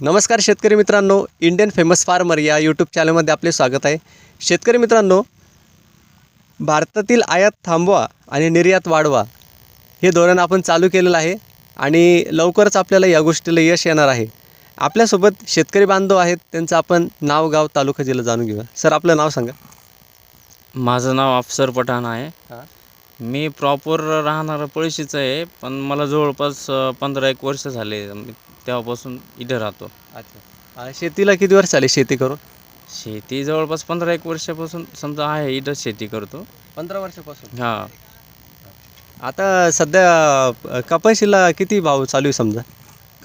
नमस्कार शेतकरी मित्रांनो इंडियन फेमस फार्मर या यूट्यूब चॅनलमध्ये आपले स्वागत आहे. शेतकरी मित्रांनो भारतातील आयात थांबवा आणि निर्यात वाढवा हे धोरण आपण चालू केलेलं आहे आणि लवकरच आपल्याला या गोष्टीला यश येणार आहे. आपल्यासोबत शेतकरी बांधव आहेत त्यांचं आपण नाव गाव तालुका जिल्हा जाणून घेऊया. सर आपलं नाव सांगा. माझं नाव अफसर पठाण आहे. मी प्रॉपर राहणारा पळशीचं आहे पण मला जवळपास पंधरा एक वर्ष झाले. तेव्हापासून इथे राहतो. अच्छा. शेतीला किती वर्ष झाले शेती करून? शेती जवळपास पंधरा एक वर्षापासून समजा आहे इथं शेती करतो. पंधरा वर्षापासून? हां. आता सध्या अ, कपाशीला किती भाव चालू आहे समजा?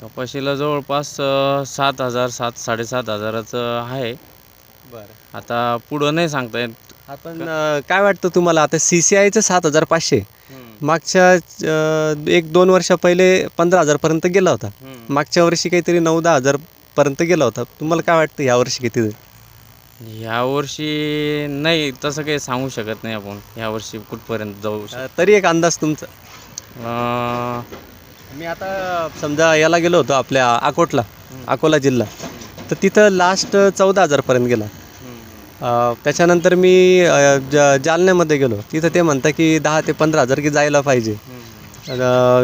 कपाशीला जवळपास अ, सात हजार सात साडेसात हजाराचं आहे. बरं. आता पुढं नाही सांगता येत. आपण अ, काय वाटतं तुम्हाला? आता सी सी आयचं सात हजार पाचशे. मागच्या अ, एक दोन वर्षा पहिले पंधरा हजारपर्यंत गेला होता. हम्म. मागच्या वर्षी काहीतरी नऊ दहा हजारपर्यंत गेला होता. तुम्हाला काय वाटतं या वर्षी किती जाईल ह्या वर्षी नाही तसं काही सांगू शकत नाही आपण. ह्या वर्षी कुठपर्यंत जाऊ अ, तरी एक अंदाज तुमचा. शकतो मी आता समजा याला गेलो होतो आपल्या अकोटला अकोला जिल्हा. तर तिथं लास्ट चौदा हजारपर्यंत गेला. त्याच्यानंतर मी ज जालन्यामध्ये गेलो. तिथं ते म्हणता की दहा ते पंधरा हजार की जायला पाहिजे.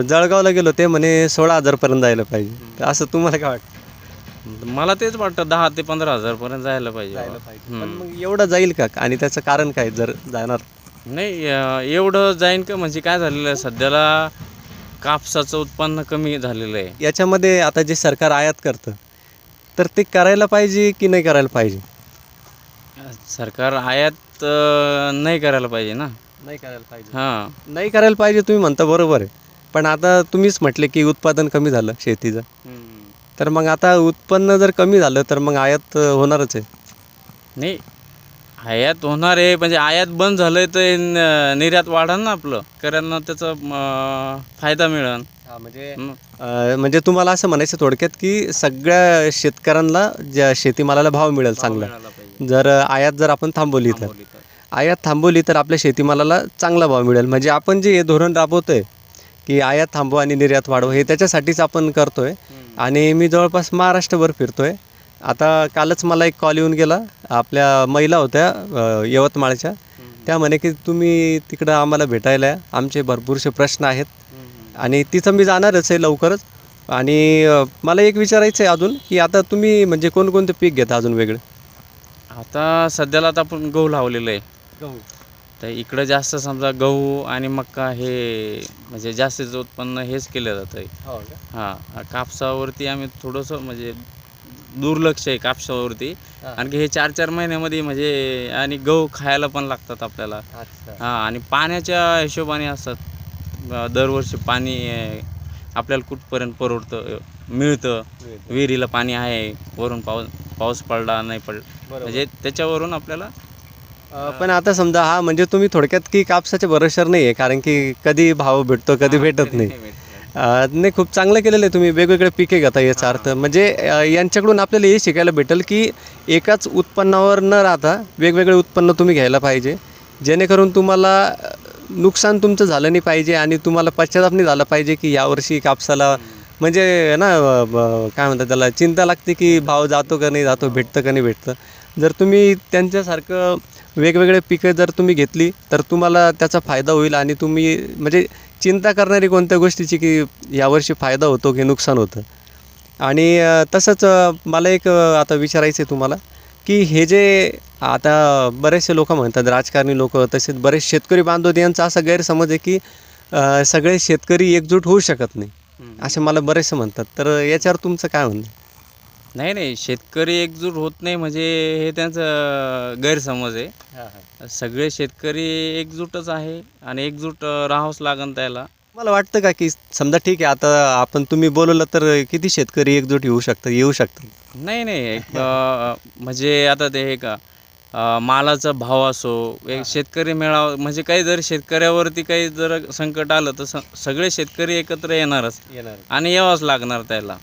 जळगावला गेलो ते म्हणे सोळा हजारपर्यंत जायला पाहिजे. असं तुम्हाला काय वाटतं? मला तेच वाटतं दहा ते पंधरा हजार पर्यंत जायला पाहिजे पण. मग एवढं जाईल का? आणि त्याचं कारण काय जर जाणार? नाही एवढं जाईन का? म्हणजे काय झालेलं आहे? सध्याला कापसाचं उत्पन्न कमी झालेलं आहे. याच्यामध्ये आता जे सरकार आयात करतं तर ते करायला पाहिजे की नाही करायला पाहिजे? सरकार आयात अं, नाही करायला पाहिजे ना. नाही करायला पाहिजे. हां. नाही करायला पाहिजे तुम्ही म्हणता बरोबर आहे. पण आता तुम्हीच म्हटले की उत्पादन कमी झालं शेतीचं. तर मग आता उत्पन्न जर कमी झालं तर मग आयात अ, होणारच आहे. नाही आयात होणार आहे. म्हणजे आयात बंद झालं आहे तर न- निर्यात वाढन ना आपलं. कारण त्याचा अं, फायदा मिळन. म्हणजे म्हणजे तुम्हाला असं म्हणायचं थोडक्यात की सगळ्या शेतकऱ्यांना ज्या शेतीमालाला भाव मिळेल चांगला. जर आयात जर आपण थांबवली तर. आयात थांबवली तर आपल्या शेतीमालाला चांगला भाव मिळेल. म्हणजे आपण जे हे धोरण राबवतोय की आयात थांबवा आणि निर्यात वाढवा हे त्याच्यासाठीच आपण करतोय. आणि मी जवळपास महाराष्ट्रभर फिरतोय. आता कालच मला एक कॉल येऊन गेला आपल्या महिला होत्या यवतमाळच्या. त्या म्हणे की तुम्ही तिकडं आम्हाला भेटायला. आमचे भरपूरसे प्रश्न आहेत. आणि तिथं मी जाणारच आहे लवकरच. आणि मला एक विचारायचं आहे अजून की आता तुम्ही म्हणजे कोणकोणते पीक घेता अजून वेगळं? आता सध्याला आता आपण गहू लावलेलं आहे. तर इकडं जास्त समजा गहू आणि मक्का हे म्हणजे जास्तीचं उत्पन्न हेच केलं जातं हो हां कापसावरती आम्ही थोडंसं म्हणजे दुर्लक्ष आहे कापसावरती. हां. आणखी हे चार चार महिन्यामध्ये म्हणजे आणि गहू खायला पण लागतात आपल्याला. अच्छा. हां आणि पाण्याच्या हिशोबाने असतात. अं, दरवर्षी पाणी अं, आपल्याला कुठपर्यंत परवडतं अं, मिळतं. विहिरीला पाणी आहे वरून पाऊस पाऊस पडला नाही पडला. म्हणजे त्याच्यावरून आपल्याला पण आता समजा हा म्हणजे तुम्ही थोडक्यात की कापसाच्या भरोशावर नाही आहे कारण की कधी भाव भेटतो कधी भेटत नाही. नाही खूप चांगलं केलेलं आहे तुम्ही वेगवेगळे पिके घेता याचा अर्थ. म्हणजे यांच्याकडून आपल्याला हे शिकायला भेटेल की एकाच उत्पन्नावर न राहता वेगवेगळे उत्पन्न तुम्ही घ्यायला पाहिजे. जेणेकरून तुम्हाला नुकसान तुमचं झालं नाही पाहिजे आणि तुम्हाला पश्चाताप नाही झाला पाहिजे की यावर्षी कापसाला म्हणजे ना ब- काय म्हणतात त्याला चिंता लागते की भाव जातो का नाही जातो भेटतं का नाही भेटतं. जर तुम्ही त्यांच्यासारखं वेगवेगळे पिकं जर तुम्ही घेतली तर तुम्हाला त्याचा फायदा होईल आणि तुम्ही म्हणजे चिंता करणारी कोणत्या गोष्टीची की यावर्षी फायदा होतो की नुकसान होतं. आणि तसंच मला एक आता विचारायचं आहे तुम्हाला की हे जे आता बरेचसे लोक म्हणतात राजकारणी लोक तसेच बरेच शेतकरी बांधव यांचा असा गैरसमज आहे की सगळे शेतकरी एकजूट होऊ शकत नाही. असे मला बरेचसे म्हणतात. तर याच्यावर तुमचं काय म्हणणं नाही नाही. शेतकरी एकजूट होत नाही म्हणजे हे त्यांचं गैरसमज आहे. सगळे शेतकरी एकजूटच आहे आणि एकजूट राहावंच लागन त्याला. मला वाटतं का की समजा ठीक आहे आता आपण तुम्ही बोलवलं तर किती शेतकरी एकजूट येऊ शकतात येऊ शकतात? नाही नाही. म्हणजे आता ते हे का मालाचा भाव असो एक शेतकरी मेळावा म्हणजे काही जर शेतकऱ्यावरती काही जर संकट आलं तर स- सगळे शेतकरी एकत्र येणारच. येणार आणि यावंच लागणार त्याला.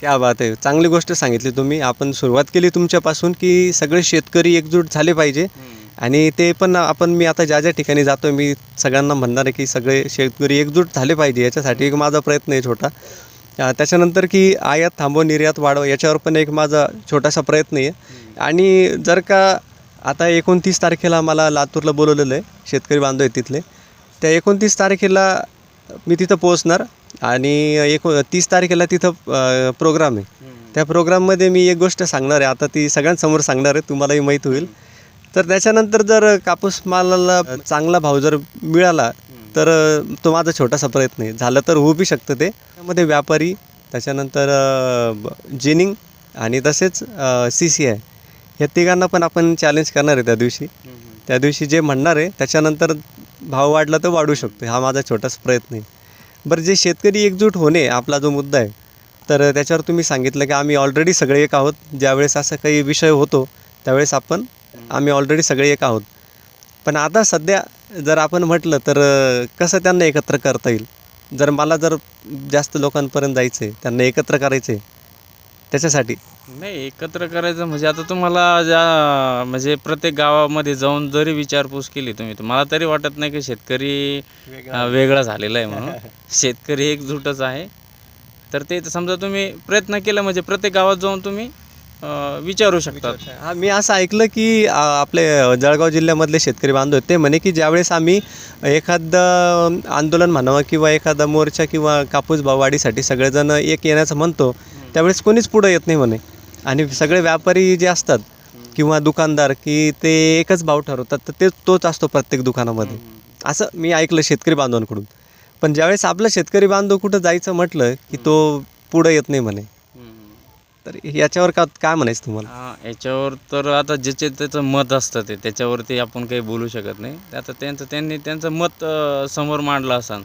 क्या बात आहे. चांगली गोष्ट सांगितली तुम्ही. आपण सुरुवात केली तुमच्यापासून की सगळे शेतकरी एकजूट झाले पाहिजे. आणि ते पण आपण मी आता ज्या ज्या ठिकाणी जातो मी सगळ्यांना म्हणणार आहे की सगळे शेतकरी एकजूट झाले पाहिजे. याच्यासाठी एक माझा प्रयत्न आहे छोटा. अ, त्याच्यानंतर की आयात थांबव निर्यात वाढव याच्यावर पण एक माझा छोटासा प्रयत्न आहे. आणि जर का आता एकोणतीस तारखेला मला लातूरला बोलवलेलं आहे. शेतकरी बांधव आहेत तिथले. त्या एकोणतीस तारखेला मी तिथं पोहोचणार आणि एको तीस तारखेला तिथं प्रोग्राम आहे. त्या प्रोग्राममध्ये मी एक गोष्ट सांगणार आहे. आता ती सगळ्यांसमोर सांगणार आहे. तुम्हालाही माहीत होईल. तर त्याच्यानंतर जर कापूस मालाला चांगला भाव जर मिळाला तर तो माझा छोटासा प्रयत्न आहे. झालं तर होऊ बी शकतं ते. त्यामध्ये व्यापारी त्याच्यानंतर जिनिंग आणि तसेच सी सी आय. या तिघांना पण आपण चॅलेंज करणार आहे त्या दिवशी. त्या दिवशी जे म्हणणार आहे त्याच्यानंतर भाव वाढला तर वाढू शकतो हा माझा छोटासा प्रयत्न आहे. बरं जे शेतकरी एकजूट होणे आपला जो मुद्दा आहे तर त्याच्यावर तुम्ही सांगितलं की आम्ही ऑलरेडी सगळे एक आहोत. ज्यावेळेस असं काही विषय होतो त्यावेळेस आपण आम्ही ऑलरेडी सगळे एक आहोत. पण आता सध्या जर आपण म्हटलं तर कसं त्यांना एकत्र करता येईल? जर मला जर जास्त लोकांपर्यंत जायचं आहे त्यांना एकत्र करायचं आहे त्याच्यासाठी? नाही एकत्र करायचं म्हणजे आता तुम्हाला ज्या म्हणजे प्रत्येक गावामध्ये जाऊन जरी विचारपूस केली तुम्ही तर मला तरी वाटत नाही की शेतकरी अं, वेगळा झालेला आहे म्हणून. शेतकरी एकजूटच आहे. तर ते समजा तुम्ही प्रयत्न केला म्हणजे प्रत्येक गावात जाऊन तुम्ही अं, विचारू शकता. हा मी असं ऐकलं की आ, आपले जळगाव जिल्ह्यामधले शेतकरी बांधव आहेत, ते म्हणे की ज्यावेळेस आम्ही एखादं आंदोलन म्हणावं किंवा एखादा मोर्चा किंवा कापूस भाववाढीसाठी सगळेजण एक येण्याचं म्हणतो त्यावेळेस कोणीच पुढं येत नाही म्हणे. आणि सगळे व्यापारी जे असतात किंवा दुकानदार की ते एकच भाव ठरवतात तर ते तोच असतो प्रत्येक दुकानामध्ये. असं मी ऐकलं शेतकरी बांधवांकडून. पण ज्यावेळेस आपलं शेतकरी बांधव कुठं जायचं म्हटलं की तो पुढं येत नाही म्हणे. तर याच्यावर का काय म्हणायचं तुम्हाला? याच्यावर तर आता ज्याचे त्याचं मत असतं ते त्याच्यावरती आपण काही बोलू शकत नाही. आता त्यांचं त्यांनी त्यांचं मत समोर मांडलं असन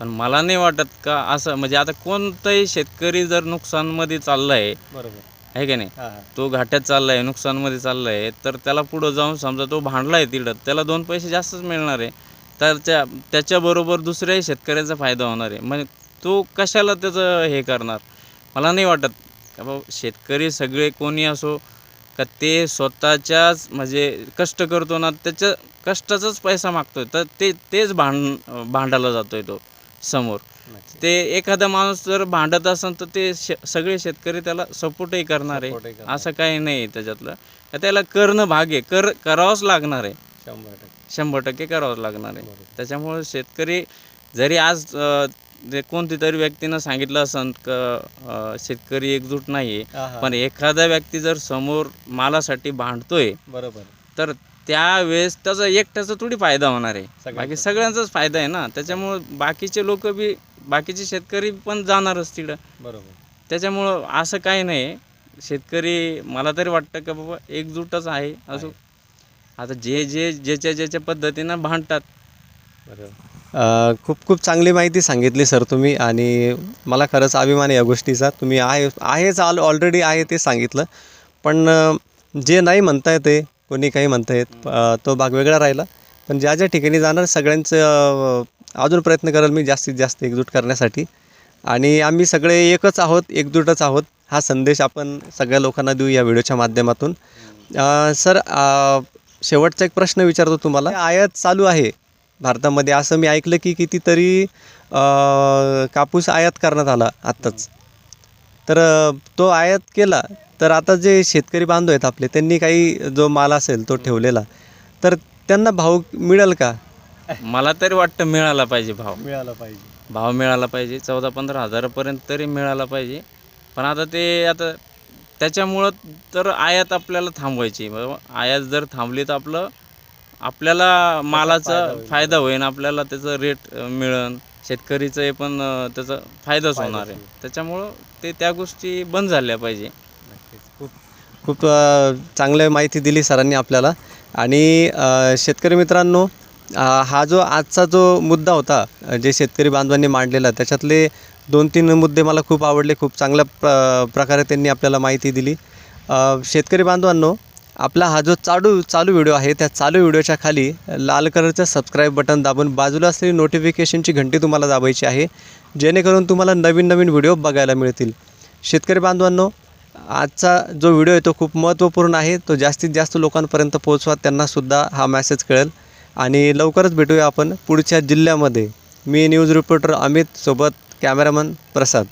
पण मला नाही वाटत का असं म्हणजे आता कोणताही शेतकरी जर नुकसानमध्ये चालला आहे बरोबर. आहे का नाही? तो घाट्यात चालला आहे नुकसानमध्ये चालला आहे तर त्याला पुढं जाऊन समजा तो भांडला आहे तिकडं त्याला दोन पैसे जास्तच मिळणार आहे. तर त्या त्याच्याबरोबर दुसऱ्याही शेतकऱ्याचा फायदा होणार आहे. म्हणजे तो कशाला त्याचं हे करणार? मला नाही वाटत. का बाबा शेतकरी सगळे कोणी असो का ते स्वतःच्याच म्हणजे कष्ट करतो ना त्याच्या कष्टाचाच पैसा मागतोय तर ते तेच भांड भांडायला जातोय तो. समोर. ते एखादा माणूस जर भांडत असेल तर ते सगळे शेतकरी त्याला सपोर्टही करणार आहे. असं काही नाही त्याच्यातलं. त्याला करणं भाग आहे. कर करावंच लागणार आहे. शंभर टक्के. शंभर टक्के करावंच लागणार आहे. त्याच्यामुळे शेतकरी जरी आज कोणती तरी व्यक्तीनं सांगितलं असन का अं, शेतकरी एकजूट नाही आहे पण एखादा व्यक्ती जर समोर मालासाठी भांडतोय बरोबर. तर त्यावेळेस त्याचा एकट्याचा थोडी फायदा होणार आहे. बाकी सगळ्यांचाच फायदा आहे ना. त्याच्यामुळं बाकीचे लोक बी बाकीचे शेतकरी पण जाणारच तिकडं बरोबर. त्याच्यामुळं असं काही नाही. शेतकरी मला तरी वाटतं का बाबा एकजूटच आहे असं. आता जे जे ज्याच्या ज्याच्या पद्धतीनं भांडतात. बरोबर. खूप खूप चांगली माहिती सांगितली सर तुम्ही आणि मला खरंच अभिमान आहे या गोष्टीचा. तुम्ही आहे आहेच ऑल ऑलरेडी आहे ते सांगितलं. पण अ, जे नाही म्हणता येते कोणी काही म्हणता येत तो भाग वेगळा राहिला. पण ज्या ज्या ठिकाणी जाणार सगळ्यांचं अजून प्रयत्न करेल मी जास्तीत जास्त एकजूट करण्यासाठी. आणि आम्ही सगळे एकच आहोत एकजूटच आहोत हा संदेश आपण सगळ्या लोकांना देऊ या व्हिडिओच्या माध्यमातून. सर शेवटचा एक प्रश्न विचारतो तुम्हाला. आयात चालू आहे भारतामध्ये. असं मी ऐकलं की कितीतरी कापूस आयात करण्यात आला आत्ताच. तर तो आयात केला. तर आता जे शेतकरी बांधव आहेत आपले त्यांनी काही जो माल असेल तो ठेवलेला तर त्यांना भाव मिळेल का? मला तरी वाटतं मिळाला पाहिजे भाव. मिळाला पाहिजे. भाव मिळाला पाहिजे. चौदा पंधरा हजारापर्यंत तरी मिळाला पाहिजे. पण आता ते आता त्याच्यामुळं तर आयात आपल्याला थांबवायची बाबा आयात जर थांबली तर आपलं आपल्याला मालाचा फायदा होईल. आपल्याला त्याचं रेट मिळन. शेतकरीचं हे पण अं, त्याचा फायदाच होणार आहे. त्याच्यामुळं ते त्या गोष्टी बंद झाल्या पाहिजे. खूप चांगलं माहिती दिली सरांनी आपल्याला. आणि शेतकरी मित्रांनो हा जो आजचा जो मुद्दा होता जे शेतकरी बांधवांनी मांडलेला त्याच्यातले दोन तीन मुद्दे मला खूप आवडले खूप चांगल्या प्र प्रकारे त्यांनी आपल्याला माहिती दिली. शेतकरी बांधवांनो आपला हा जो चालू चालू व्हिडिओ आहे त्या चालू व्हिडिओच्या खाली लाल कलरचं सबस्क्राईब बटन दाबून बाजूला असलेली नोटिफिकेशनची घंटी तुम्हाला दाबायची आहे जेणेकरून तुम्हाला नवीन नवीन व्हिडिओ बघायला मिळतील. शेतकरी बांधवांनो आजचा जो व्हिडिओ आहे तो खूप महत्त्वपूर्ण आहे. तो जास्तीत जास्त लोकांपर्यंत पोहोचवा त्यांनासुद्धा हा मॅसेज कळेल. आणि लवकरच भेटूया आपण पुढच्या जिल्ह्यामध्ये. मी न्यूज रिपोर्टर अमित सोबत कॅमेरामन प्रसाद.